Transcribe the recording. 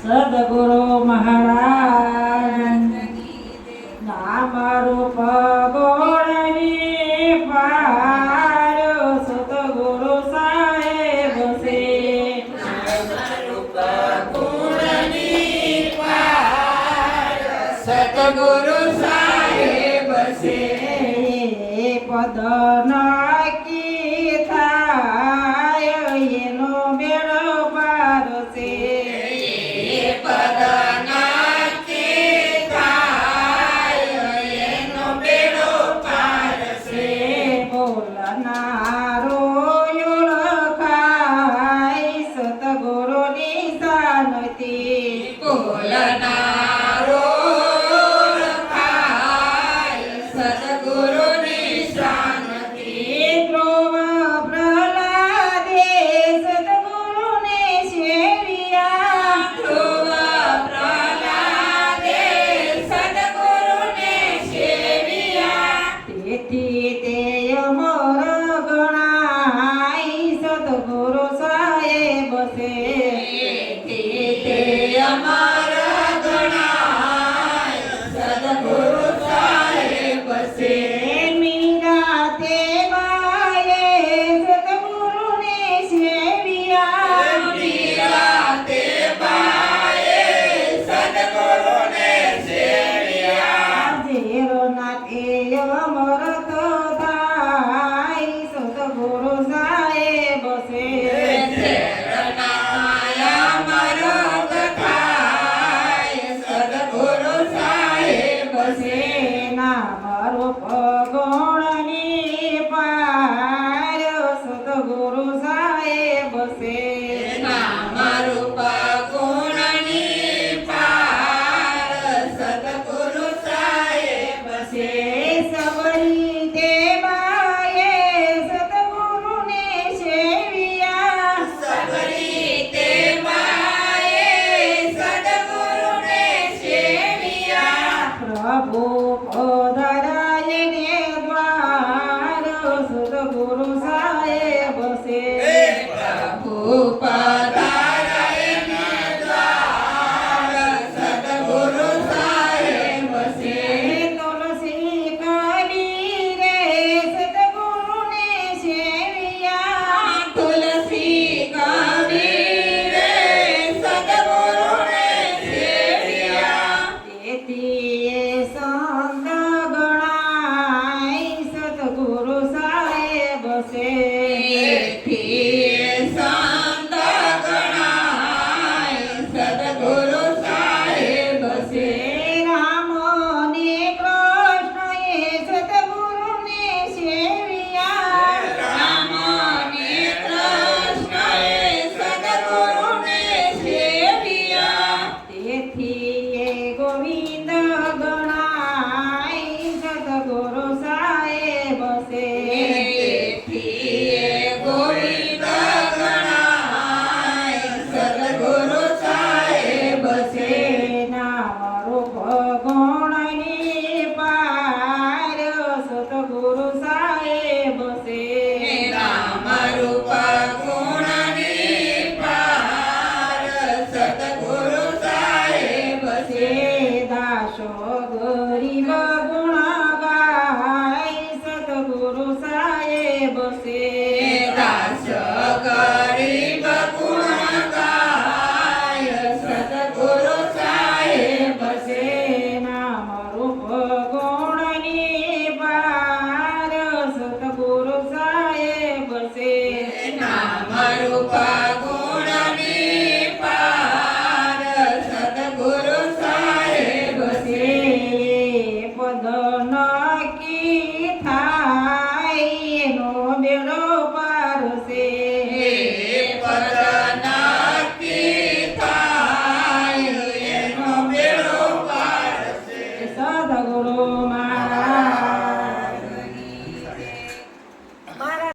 સદગુરુ મહારાજ ના મારું પગોળવી પાર સદગુરુ સાહેબ છે. સદગુરુ સાહેબ છે. પદના સદગુરુ સાહેબ છે. fazer ભૂપ Marupa